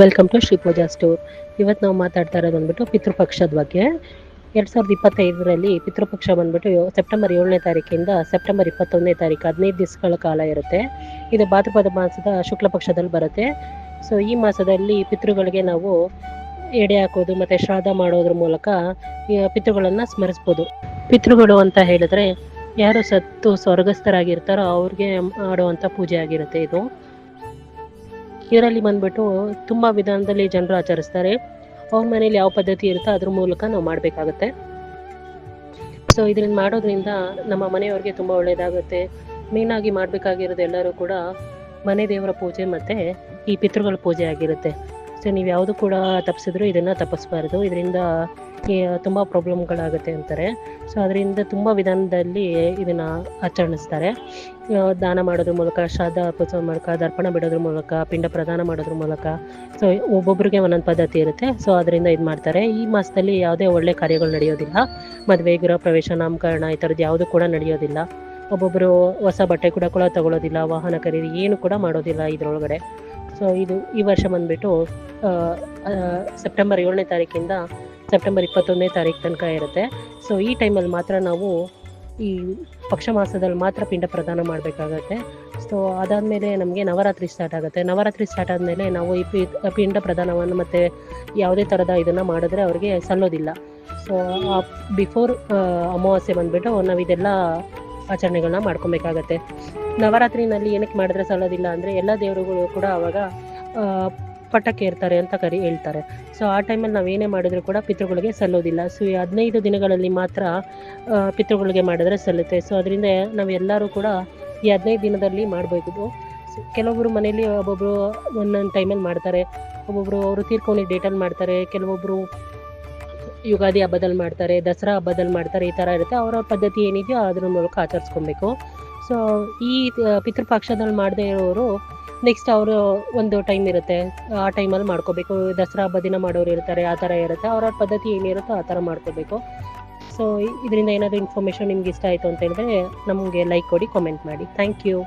Welcome to Shri Pooja store ಇವತ್ತು ನಾವು ಮಾತಾಡ್ತಾ ಇರೋದು ಬಂದ್ಬಿಟ್ಟು ಪಿತೃಪಕ್ಷದ ಬಗ್ಗೆ. ಎರಡು ಸಾವಿರದ ಇಪ್ಪತ್ತೈದರಲ್ಲಿ ಪಿತೃಪಕ್ಷ ಬಂದ್ಬಿಟ್ಟು ಸೆಪ್ಟೆಂಬರ್ ಏಳನೇ ತಾರೀಕಿಂದ ಸೆಪ್ಟೆಂಬರ್ ಇಪ್ಪತ್ತೊಂದನೇ ತಾರೀಕು ಹದಿನೈದು ದಿವಸಗಳ ಕಾಲ ಇರುತ್ತೆ. ಇದು ಭಾದ್ರಪದ ಮಾಸದ ಶುಕ್ಲ ಪಕ್ಷದಲ್ಲಿ ಬರುತ್ತೆ. ಸೊ ಈ ಮಾಸದಲ್ಲಿ ಪಿತೃಗಳಿಗೆ ನಾವು ಎಡೆ ಹಾಕೋದು ಮತ್ತು ಶ್ರಾದ್ದ ಮಾಡೋದ್ರ ಮೂಲಕ ಪಿತೃಗಳನ್ನು ಸ್ಮರಿಸ್ಬೋದು. ಪಿತೃಗಳು ಅಂತ ಹೇಳಿದ್ರೆ ಯಾರು ಸತ್ತು ಸ್ವರ್ಗಸ್ಥರಾಗಿರ್ತಾರೋ ಅವ್ರಿಗೆ ಮಾಡುವಂಥ ಪೂಜೆ ಆಗಿರುತ್ತೆ ಇದು. ಇದರಲ್ಲಿ ಬಂದ್ಬಿಟ್ಟು ತುಂಬ ವಿಧಾನದಲ್ಲಿ ಜನರು ಆಚರಿಸ್ತಾರೆ. ಅವ್ರ ಮನೇಲಿ ಯಾವ ಪದ್ಧತಿ ಇರುತ್ತೋ ಅದ್ರ ಮೂಲಕ ನಾವು ಮಾಡಬೇಕಾಗತ್ತೆ. ಸೊ ಇದರಿಂದ ಮಾಡೋದ್ರಿಂದ ನಮ್ಮ ಮನೆಯವ್ರಿಗೆ ತುಂಬ ಒಳ್ಳೆಯದಾಗುತ್ತೆ ಮೇಯ್ನಾಗಿ ಮಾಡಬೇಕಾಗಿರೋದು ಎಲ್ಲರೂ ಕೂಡ ಮನೆ ದೇವರ ಪೂಜೆ ಮತ್ತು ಈ ಪಿತೃಗಳ ಪೂಜೆ ಆಗಿರುತ್ತೆ. ಸೊ ನೀವು ಯಾವುದು ಕೂಡ ತಪ್ಪಿಸಿದ್ರು ಇದನ್ನು ತಪ್ಪಿಸ್ಬಾರ್ದು. ಇದರಿಂದ ತುಂಬ ಪ್ರಾಬ್ಲಮ್ಗಳಾಗುತ್ತೆ ಅಂತಾರೆ. ಸೊ ಅದರಿಂದ ತುಂಬ ವಿಧಾನದಲ್ಲಿ ಇದನ್ನು ಆಚರಿಸ್ತಾರೆ ದಾನ ಮಾಡೋದ್ರ ಮೂಲಕ, ಶ್ರಾದ್ದ ಪೂಜೆ ಮೂಲಕ, ದರ್ಪಣ ಬಿಡೋದ್ರ ಮೂಲಕ, ಪಿಂಡ ಪ್ರದಾನ ಮಾಡೋದ್ರ ಮೂಲಕ, ಸೊ ಒಬ್ಬೊಬ್ಬರಿಗೆ ಒಂದೊಂದು ಪದ್ಧತಿ ಇರುತ್ತೆ. ಸೊ ಅದರಿಂದ ಇದು ಮಾಡ್ತಾರೆ. ಈ ಮಾಸದಲ್ಲಿ ಯಾವುದೇ ಒಳ್ಳೆ ಕಾರ್ಯಗಳು ನಡೆಯೋದಿಲ್ಲ. ಮದುವೆ, ಗೃಹ ಪ್ರವೇಶ, ನಾಮಕರಣ ಈ ಥರದ್ದು ಯಾವುದು ಕೂಡ ನಡೆಯೋದಿಲ್ಲ. ಒಬ್ಬೊಬ್ಬರು ಹೊಸ ಬಟ್ಟೆ ಕೂಡ ಕೂಡ ತಗೊಳ್ಳೋದಿಲ್ಲ ವಾಹನ ಖರೀದಿ ಏನು ಕೂಡ ಮಾಡೋದಿಲ್ಲ ಇದರೊಳಗಡೆ. ಸೊ ಇದು ಈ ವರ್ಷ ಬಂದ್ಬಿಟ್ಟು ಸೆಪ್ಟೆಂಬರ್ ಏಳನೇ ತಾರೀಕಿಂದ ಸೆಪ್ಟೆಂಬರ್ ಇಪ್ಪತ್ತೊಂದನೇ ತಾರೀಕು ತನಕ ಇರುತ್ತೆ. ಸೊ ಈ ಟೈಮಲ್ಲಿ ಮಾತ್ರ ನಾವು ಈ ಪಕ್ಷ ಮಾಸದಲ್ಲಿ ಮಾತ್ರ ಪಿಂಡ ಪ್ರದಾನ ಮಾಡಬೇಕಾಗತ್ತೆ. ಸೊ ಅದಾದಮೇಲೆ ನಮಗೆ ನವರಾತ್ರಿ ಸ್ಟಾರ್ಟ್ ಆಗುತ್ತೆ. ನವರಾತ್ರಿ ಸ್ಟಾರ್ಟ್ ಆದಮೇಲೆ ನಾವು ಈ ಪಿಂಡ ಪ್ರದಾನವನ್ನು ಮತ್ತು ಯಾವುದೇ ಥರದ ಇದನ್ನು ಮಾಡಿದ್ರೆ ಅವ್ರಿಗೆ ಸಲ್ಲೋದಿಲ್ಲ. ಸೊ ಬಿಫೋರ್ ಅಮಾವಾಸ್ಯೆ ಬಂದುಬಿಟ್ಟು ನಾವು ಇದೆಲ್ಲ ಆಚರಣೆಗಳನ್ನ ಮಾಡ್ಕೊಬೇಕಾಗತ್ತೆ. ನವರಾತ್ರಿನಲ್ಲಿ ಏನಕ್ಕೆ ಮಾಡಿದ್ರೆ ಸಲ್ಲೋದಿಲ್ಲ ಅಂದರೆ ಎಲ್ಲ ದೇವರುಗಳು ಕೂಡ ಅವಾಗ ಆ, ಪಟ್ಟಕ್ಕೆ ಇರ್ತಾರೆ ಅಂತ ಕರಿ ಹೇಳ್ತಾರೆ. ಸೊ ಆ ಟೈಮಲ್ಲಿ ನಾವು ಏನೇ ಮಾಡಿದ್ರು ಕೂಡ ಪಿತೃಗಳಿಗೆ ಸಲ್ಲೋದಿಲ್ಲ. ಸೊ ಈ ಹದಿನೈದು ದಿನಗಳಲ್ಲಿ ಮಾತ್ರ ಪಿತೃಗಳಿಗೆ ಮಾಡಿದ್ರೆ ಸಲ್ಲುತ್ತೆ. ಸೊ ಅದರಿಂದ ನಾವೆಲ್ಲರೂ ಕೂಡ ಈ ಹದಿನೈದು ದಿನದಲ್ಲಿ ಮಾಡಬೇಕು ಕೆಲವೊಬ್ಬರು ಮನೇಲಿ ಒಬ್ಬೊಬ್ಬರು ಒಂದೊಂದು ಟೈಮಲ್ಲಿ ಮಾಡ್ತಾರೆ. ಒಬ್ಬೊಬ್ಬರು ಅವರು ತೀರ್ಕೊಂಡು ಡೇಟಲ್ಲಿ ಮಾಡ್ತಾರೆ. ಕೆಲವೊಬ್ಬರು ಯುಗಾದಿ ಹಬ್ಬದಲ್ಲಿ ಮಾಡ್ತಾರೆ ದಸರಾ ಹಬ್ಬದಲ್ಲಿ ಮಾಡ್ತಾರೆ ಈ ಥರ ಇರುತ್ತೆ. ಅವರ ಪದ್ಧತಿ ಏನಿದೆಯೋ ಅದ್ರ ಮೂಲಕ ಆಚರಿಸ್ಕೊಬೇಕು. ಸೊ ಈ ಪಿತೃಪಕ್ಷದಲ್ಲಿ ಮಾಡದೇ ಇರೋರು ನೆಕ್ಸ್ಟ್ ಅವರು ಒಂದು ಟೈಮ್ ಇರುತ್ತೆ. ಆ ಟೈಮಲ್ಲಿ ಮಾಡ್ಕೋಬೇಕು. ದಸರಾ ಹಬ್ಬ ದಿನ ಮಾಡೋರು ಇರ್ತಾರೆ, ಆ ಥರ ಇರುತ್ತೆ. ಅವರ ಪದ್ಧತಿ ಏನಿರುತ್ತೋ ಆ ಥರ ಮಾಡ್ಕೋಬೇಕು. ಸೊ ಇದರಿಂದ ಏನಾದರೂ ಇನ್ಫಾರ್ಮೇಷನ್ ನಿಮ್ಗೆ ಇಷ್ಟ ಆಯಿತು ಅಂತ ಹೇಳಿದ್ರೆ ನಮಗೆ ಲೈಕ್ ಕೊಡಿ ಕಾಮೆಂಟ್ ಮಾಡಿ. Thank you